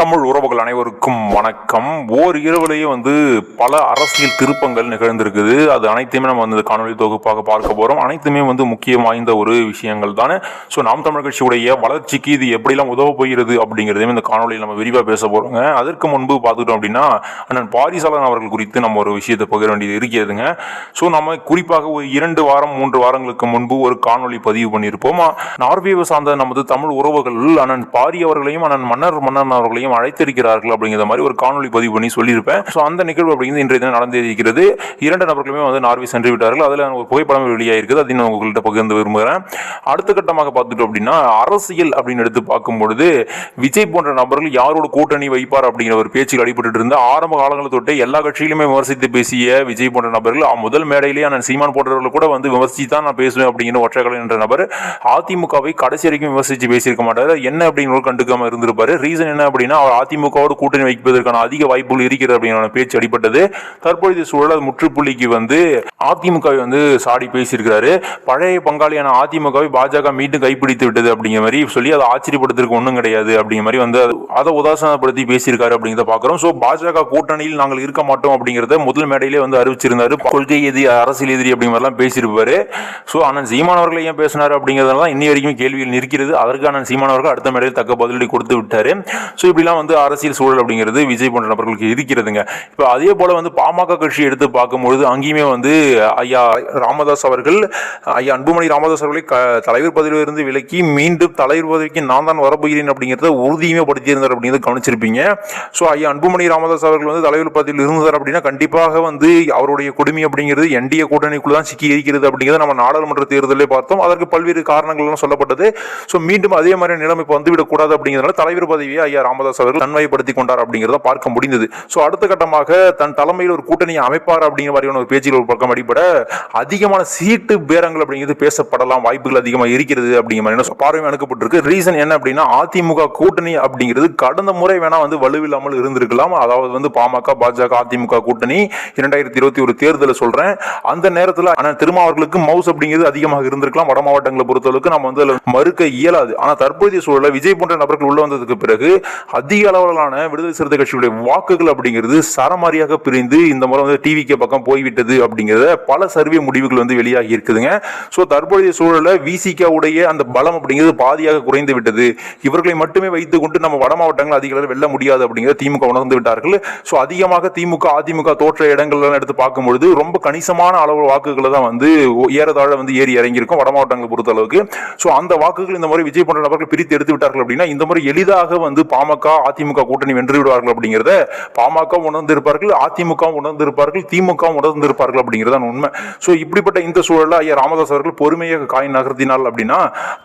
தமிழ் உறவுகள் அனைவருக்கும் வணக்கம். ஓர் இரவுலேயே வந்து பல அரசியல் திருப்பங்கள் நிகழ்ந்திருக்குது. அது அனைத்துமே நம்ம வந்து காணொலி தொகுப்பாக பார்க்க போகிறோம் அனைத்துமே வந்து முக்கியம் வாய்ந்த ஒரு விஷயங்கள் தானே? ஸோ நாம் தமிழ் கட்சியுடைய வளர்ச்சிக்கு இது எப்படிலாம் உதவ போகிறது அப்படிங்கிறதையும் இந்த காணொலியில் நம்ம விரிவாக பேச போகிறோங்க அதற்கு முன்பு பார்த்துட்டோம் அப்படின்னா அண்ணன் பாரிசாலன் அவர்கள் குறித்து நம்ம ஒரு விஷயத்தை பகிர வேண்டியது இருக்கிறதுங்க. ஸோ நம்ம குறிப்பாக ஒரு இரண்டு வாரம் மூன்று வாரங்களுக்கு முன்பு ஒரு காணொலி பதிவு பண்ணியிருப்போம். நார்வேவை சார்ந்த நமது தமிழ் உறவுகள் அண்ணன் பாரி அவர்களையும் அண்ணன் மன்னர் மன்னன் அவர்களையும் அழைத்திருக்கிறார்கள் அப்படிங்கிற மாதிரி ஒரு காணொளி பதிவு பண்ணி சொல்லியிருப்பேன். ஸோ அந்த நிகழ்வு அப்படிங்கிறது இன்றைய தினம் நடந்திருக்கிறது இரண்டு நபர்களுமே வந்து நார்வே சென்று விட்டார்கள். அதில் ஒரு புகைப்படம் வெளியாகிருக்குது அதை நான் உங்கள்கிட்ட பகிர்ந்து விரும்புகிறேன். அடுத்த கட்டமாக பார்த்துட்டோம் அப்படின்னா அரசியல் அப்படின்னு எடுத்து பார்க்கும்பொழுது விஜய் போன்ற நபர்கள் யாரோட கூட்டணி வைப்பார் அப்படிங்கிற ஒரு பேச்சுக்கு அடிபட்டு இருந்த ஆரம்ப காலங்களில் தொட்டே எல்லா கட்சியிலுமே விமர்சித்து பேசிய விஜய் போன்ற நபர்கள் முதல் மேடையிலேயே நான் சீமான் போன்றவர்கள் கூட வந்து விமர்சித்து தான் நான் பேசுவேன் அப்படிங்கிற ஒற்றைக்கலை என்ற நபர் அதிமுகவை கடைசி வரைக்கும் விமர்சித்து பேசியிருக்க மாட்டார். என்ன அப்படின்னு கண்டுக்காம இருந்திருப்பாரு. ரீசன் என்ன அப்படின்னா அவர் அதிமுகவோடு கூட்டணி வைப்பதற்கான அதிக வாய்ப்புகள் இருக்கிறது அப்படிங்கிற பேச்சு அடிப்பட்டது தற்பொழுது சூழல் அது முற்றுப்புள்ளிக்கு வந்து அதிமுகவை வந்து சாடி பேசியிருக்கிறாரு. பழைய பங்காளியான அதிமுகவை பாஜக மீண்டும் கைப்பிடித்து விட்டது அப்படிங்கிற மாதிரி சொல்லி அதை ஆச்சரியப்படுத்துறதுக்கு ஒன்றும் கிடையாது அப்படிங்கிற மாதிரி வந்து அதை உதாசனப்படுத்தி பேசியிருக்காரு அப்படிங்கிறத பார்க்குறோம். ஸோ பாஜக கூட்டணியில் நாங்கள் இருக்க மாட்டோம் அப்படிங்கிறத முதல் மேடையிலே வந்து அறிவிச்சிருந்தாரு. கொள்கை எதிரி அரசியல் எதிரி அப்படிங்கிற மாதிரிலாம் பேசியிருப்பாரு. ஸோ அண்ணன் சீமான் அவர்கள் ஏன் பேசினார் அப்படிங்கிறதெல்லாம் இன்னி வரைக்கும் கேள்வியில் நிற்கிறது. அதற்கு அண்ணன் சீமான் அவர்கள் அடுத்த மேடையில் தக்க பதிலடி கொடுத்து விட்டார். ஸோ இப்படிலாம் வந்து அரசியல் சூழல் அப்படிங்கிறது விஜய் போன்ற நபர்களுக்கு இருக்கிறதுங்க. இப்போ அதே போல வந்து பாமக கட்சி எடுத்து பார்க்கும்பொழுது அங்கேயுமே வந்து ஐயா ராமதாஸ் அவர்கள் ஐயா அன்புமணி ராமதாஸ் அவர்களை க தலைவர் பதவியிலிருந்து விலக்கி மீண்டும் தலைவர் பதவிக்கு நான் தான் வரப்போகிறேன் அப்படிங்கிறத உறுதியுமே படுத்தியிருந்தார் அப்படிங்கிறத கவனிச்சிருப்பீங்க. ஸோ ஐயா அன்புமணி ராமதாஸ் அவர்கள் வந்து தலைவர் பதவியில் இருந்தார் அப்படின்னா கண்டிப்பாக வந்து அவருடைய கொடுமை அப்படிங்கிறது என்டிஏ கூட்டணிக்குள் தான் சிக்கி இருக்கிறது அப்படிங்கிறத நம்ம நாடாளுமன்ற தேர்தலில் பார்த்தோம். அதற்கு பல்வேறு காரணங்கள்லாம் சொல்லப்பட்டது. ஸோ மீண்டும் அதே மாதிரி நிலைமை இப்போ வந்துவிடக்கூடாது அப்படிங்கிறதுனால தலைவர் பதவியை ஐயா ராமதாஸ் அவர்கள் தன்மைப்படுத்தி கொண்டார் அப்படிங்கிறத பார்க்க முடிந்தது. ஸோ அடுத்த கட்டமாக தன் தலைமையில் ஒரு கூட்டணியை அமைப்பார் அப்படிங்கிற மாதிரியான ஒரு பேச்சுகள் ஒரு பக்கம் அடிப்பட அதிகமான சீட்டு பேரங்கள் அப்படிங்கிறது பேசப்படலாம் வாய்ப்புகள் அதிகமாக இருக்கிறது அப்படிங்கிற மாதிரி பார்வை அனுக்கப்பட்டிருக்கு ரீசன் என்ன அப்படின்னா அதிமுக கூட்டணி அப்படிங்கிறது கடந்த முறை வேணா வந்து வலுவில்லாமல் இருந்திருக்கலாம். அதாவது வந்து பாமக பாஜக அதிமுக கூட்டணி இரண்டாயிரத்தி இருபத்தி ஒரு தேர்தலை சொல்றேன். அந்த நேரத்தில் ஆனால் திருமாவர்களுக்கு மவுஸ் அப்படிங்கிறது அதிகமாக இருந்திருக்கலாம். வட மாவட்டங்களை பொறுத்தளவுக்கு நம்ம வந்து மறுக்க இயலாது. ஆனால் தற்போதைய சூழலில் விஜய் போன்ற நபர்கள் உள்ள வந்ததுக்கு பிறகு அதிக அளவிலான விடுதலை சிறுத்தை கட்சியுடைய வாக்குகள் அப்படிங்கிறது சரமாரியாக பிரிந்து இந்த முறை வந்து டிவிக்கு பக்கம் போய்விட்டது அப்படிங்கிறத பல சர்வே முடிவுகள் வந்து வெளியாகி இருக்குதுங்க. ஸோ தற்போதைய சூழலில் விசிகாவுடைய அந்த பலம் அப்படிங்கிறது பாதியாக குறைந்து விட்டது. இவர்களை மட்டுமே வைத்துக் கொண்டு நம்ம வட மாவட்டங்கள் அதிக அளவில் வெல்ல முடியாது அப்படிங்கிறத திமுக உணர்ந்து விட்டார்கள். ஸோ அதிகமாக திமுக அதிமுக தோற்ற இடங்கள்லாம் எடுத்து பார்க்கும்பொழுது ரொம்ப கணிசமான அளவு வாக்குகளை தான் வந்து ஏறதாழ வந்து ஏறி இறங்கியிருக்கும் வட மாவட்டங்களை பொறுத்த அளவுக்கு. ஸோ அந்த வாக்குகள் இந்த முறை விஜய் போன்ற நபர்கள் பிரித்து எடுத்து விட்டார்கள் அப்படின்னா இந்த முறை எளிதாக வந்து பாமக அதிமுக கூட்டணி வென்று விடுவார்கள் அப்படிங்கிறத பாமக உணர்ந்திருப்பார்கள் அதிமுக உணர்ந்திருப்பார்கள் திமுக உணர்ந்திருப்பார்கள் அப்படிங்கிறது தான் உண்மை. ஸோ இப்படிப்பட்ட இந்த சூழலில் ஐயா ராமதாஸ் அவர்கள் பொறுமையாக காய் நகர்த்தினால் அப்படின்னா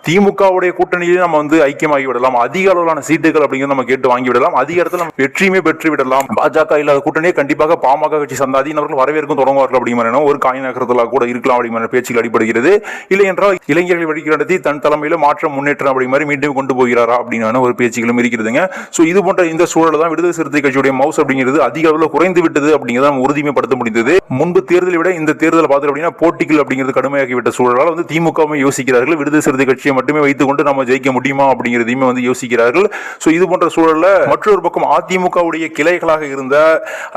திமுகவுடைய கூட்டணியிலே நம்ம வந்து ஐக்கியமாகி விடலாம். அதிக அளவிலான சீட்டுகள் அப்படிங்கிறது நம்ம கேட்டு வாங்கி விடலாம். அதிக இடத்துல நம்ம வெற்றியுமே பெற்று விடலாம். பாஜக இல்லாத கூட்டணியே கண்டிப்பாக பாமக கட்சி சந்தாதியினர்கள் வரவேற்கும் தொடங்குவார்கள் அப்படிங்கிற ஒரு காய் நகரத்தில் கூட இருக்கலாம் அப்படிங்கிற பேச்சுகள் அடிபடுகிறது. இல்லை என்றால் இளைஞர்களை வழி நடத்தி தன் தலைமையில் மாற்றம் முன்னேற்றம் அப்படி மாதிரி மீண்டும் கொண்டு போகிறாரா அப்படின்னு ஒரு பேச்சுகளும் இருக்கிறதுங்க. ஸோ இது போன்ற இந்த சூழலை தான் விடுதலை சிறுத்தை கட்சியுடைய மவுஸ் அப்படிங்கிறது அதிக அளவில் குறைந்து விட்டது அப்படிங்கிறத நம்ம உறுதிமைப்படுத்த முடிந்தது முன்பு தேர்தலை விட இந்த தேர்தலை பார்த்து அப்படின்னா போட்டிகள் அப்படிங்கிறது கடுமையாகிவிட்ட சூழலால் வந்து திமுகவும் யோசிக்கிறார்கள். விடுதலை சிறுத்தை கட்சியை மட்டுமே வைத்துக்கொண்டு நம்ம ஜெயிக்க முடியுமா அப்படிங்கிறதையுமே வந்து யோசிக்கிறார்கள். ஸோ இது போன்ற சூழலில் மற்றொரு பக்கம் அதிமுகவுடைய கிளைகளாக இருந்த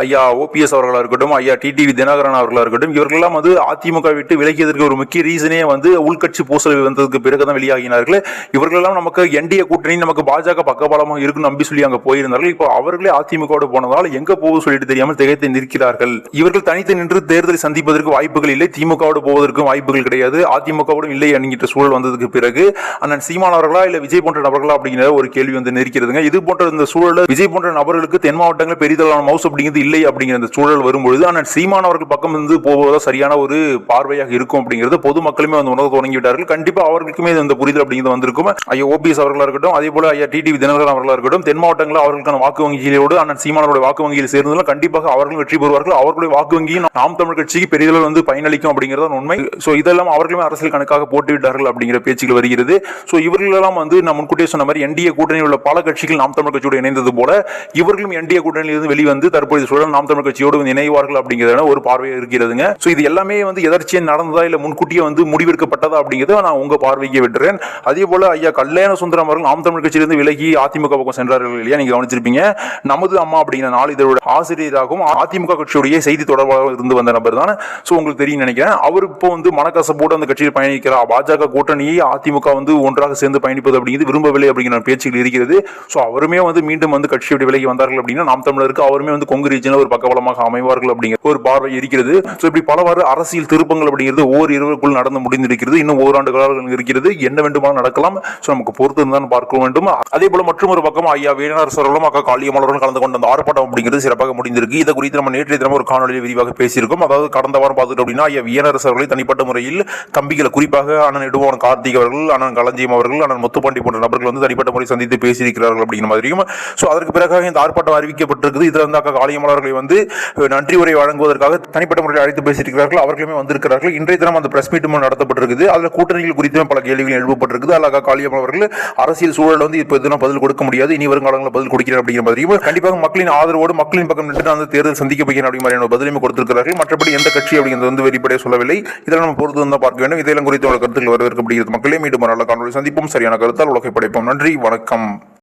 ஐயா ஓபிஎஸ் அவர்களாக இருக்கட்டும் ஐயா டிடிவி தினகரன் அவர்களாக இருக்கட்டும் இவர்களெல்லாம் வந்து அதிமுக விட்டு விலகியதற்கு ஒரு முக்கிய ரீசனே வந்து உள்கட்சி பூசல் வந்ததுக்கு பிறகு தான் வெளியாகினார்கள். இவர்களெல்லாம் நமக்கு என்டிஏ கூட்டணி நமக்கு பாஜக பக்கபலமாக இருக்குன்னு நம்பி அப்படி சொல்லி அங்க போயிருந்தார்கள். இப்போ அவர்களே அதிமுகவோடு போனதால் எங்க போகுது சொல்லிட்டு தெரியாமல் திகைத்து நிற்கிறார்கள். இவர்கள் தனித்து நின்று தேர்தலை சந்திப்பதற்கு வாய்ப்புகள் இல்லை. திமுகவோடு போவதற்கும் வாய்ப்புகள் கிடையாது. அதிமுகவோடும் இல்லை என்கிற சூழல் வந்ததுக்கு பிறகு அண்ணன் சீமான் அவர்களா இல்ல விஜய் போன்ற நபர்களா அப்படிங்கிற ஒரு கேள்வி வந்து நிற்கிறதுங்க. இது போன்ற இந்த சூழல் விஜய் போன்ற நபர்களுக்கு தென் மாவட்டங்களில் பெரிதளவான மவுஸ் அப்படிங்கிறது இல்லை அப்படிங்கிற அந்த சூழல் வரும்பொழுது அண்ணன் சீமான் அவர்கள் பக்கம் இருந்து போவதா சரியான ஒரு பார்வையாக இருக்கும் அப்படிங்கிறது பொதுமக்களுமே வந்து உணர்வு தொடங்கி விட்டார்கள் கண்டிப்பா அவர்களுக்குமே இந்த புரிதல் அப்படிங்கிறது வந்திருக்கும். ஐயா ஓபிஎஸ் அவர்களா இருக்கட்டும் அதே போல ஐயா டிடிவி தினகரன் அவர்களா இருக்கட்டும் தென் மாவட்டங்களில் அவர்களுக்கான வாக்கு வங்கிகளோடு அண்ணன் சீமானோட வாக்கு வங்கியில் சேர்ந்ததால் கண்டிப்பாக அவர்கள் வெற்றி பெறுவார்கள். அவர்களுடைய வாக்கு வங்கியும் நாம் தமிழ் கட்சிக்கு பெரிதளவு வந்து பயனளிக்கும் அப்படிங்கிறது உண்மை. ஸோ இதெல்லாம் அவர்களுமே அரசியல் கணக்காக போட்டுவிட்டார்கள் அப்படிங்கிற பேச்சுகள் வருகிறது. ஸோ இவர்களெல்லாம் வந்து நான் முன்கூட்டியே சொன்ன மாதிரி என்டிஏ கூட்டணியில் உள்ள பல கட்சிகள் நாம் தமிழ் கட்சியோடு இணைந்தது போல இவர்களும் என்டிஏ கூட்டணியிலிருந்து வெளிவந்து தற்போது சூழல் நாம் தமிழ் கட்சியோடு இணைவார்கள் அப்படிங்கிறத ஒரு பார்வை இருக்கிறதுங்க. ஸோ இது எல்லாமே வந்து எதர்ச்சியாக நடந்ததா இல்லை முன்கூட்டியே வந்து முடிவெடுக்கப்பட்டதா அப்படிங்கிறத நான் உங்க பார்வைக்கு விட்டுறேன். அதே போல ஐயா கல்யாண சுந்தரம் அவர்கள் நாம் தமிழ் கட்சியிலிருந்து விலகி அதிமுக பக்கம் சென்றார். செய்தியாளர்கள் இல்லையா? நீங்க கவனிச்சிருப்பீங்க. நமது அம்மா அப்படிங்கிற நாளிதழோட ஆசிரியராகவும் அதிமுக கட்சியுடைய செய்தி தொடர்பாளர் இருந்து வந்த நபர் தான். ஸோ உங்களுக்கு தெரியும் நினைக்கிறேன். அவர் இப்போ வந்து மனக்கசப்போடு அந்த கட்சியில் பயணிக்கிறார். பாஜக கூட்டணியை அதிமுக வந்து ஒன்றாக சேர்ந்து பயணிப்பது அப்படிங்கிறது விரும்பவில்லை அப்படிங்கிற பேச்சுகள் இருக்கிறது. ஸோ அவருமே வந்து மீண்டும் வந்து கட்சியுடைய விலகி வந்தார்கள் அப்படின்னா நாம் தமிழருக்கு அவருமே வந்து கொங்கு ரீஜனில் ஒரு பக்கபலமாக அமைவார்கள் அப்படிங்கிற ஒரு பார்வை இருக்கிறது. ஸோ இப்படி பலவாறு அரசியல் திருப்பங்கள் அப்படிங்கிறது ஓர் இருவருக்குள் நடந்து முடிந்திருக்கிறது. இன்னும் ஓராண்டு காலங்கள் இருக்கிறது. என்ன வேண்டுமானால் நடக்கலாம். ஸோ நமக்கு பொறுத்து தான் பார்க்க வேண்டும். அதே போல மற்றும் ஒரு பக்கம் ஐயா வேணரசு அவர்களும் அக்கா காளியமலரும் கலந்து கொண்ட அந்த ஆர்ப்பாட்டம் அப்படிங்கிறது சிறப்பாக முடிந்திருக்கு. இதை குறித்து நம்ம நேற்றைய தினம் ஒரு காணொலியில் விரிவாக பேசியிருக்கோம். அதாவது கடந்த வாரம் பார்த்துட்டோம் அப்படின்னா ஐயா வியனரசு அவர்களை தனிப்பட்ட முறையில் தம்பிகளை குறிப்பாக அண்ணன் இடுவான் கார்த்திக் அவர்கள் அண்ணன் களஞ்சியம் அவர்கள் அண்ணன் முத்துப்பாண்டி போன்ற நபர்கள் வந்து தனிப்பட்ட முறை சந்தித்து பேசியிருக்கிறார்கள் அப்படிங்கிற மாதிரியும். ஸோ அதற்கு பிறகாக இந்த ஆர்ப்பாட்டம் அறிவிக்கப்பட்டிருக்குது. இதில் வந்து அக்கா காளியமலர்களை வந்து நன்றி உரை வழங்குவதற்காக தனிப்பட்ட முறையில் அழைத்து பேசியிருக்கிறார்கள். அவர்களுமே வந்திருக்கிறார்கள். இன்றைய தினம் அந்த பிரஸ் மீட்டும் நடத்தப்பட்டிருக்குது. அதில் கூட்டணிகள் குறித்தும் பல கேள்விகள் எழுப்பப்பட்டிருக்குது. அதில் அக்கா அவர்கள் அரசியல் சூழல் வந்து இப்போ இதெல்லாம் பதில் கொடுக்க முடியாது. இனி வருங்காலங்களில் பதில் கொடுக்கிறேன் அப்படிங்கிற மாதிரியும் கண்டிப்பாக மக்களின் ஆதரவோடு மக்களின் பக்கம் நின்று அந்த தேர்தல் சந்திக்க போகிறேன் அப்படிங்கிற மாதிரியான பதிலுமே கொடுத்திருக்கிறார்கள். மற்றபடி எந்த கட்சி அப்படிங்கிறது வந்து வெளிப்படையாக சொல்லவில்லை. இதெல்லாம் நம்ம பொறுத்து தான் பார்க்க வேண்டும். இதெல்லாம் குறித்து உள்ள கருத்துக்கள் வரவேற்கப்படுகிறது. மக்களே மீண்டும் ஒரு நல்ல காணொலி சந்திப்போம். சரியான கருத்தால் உலகை படைப்போம். நன்றி வணக்கம்.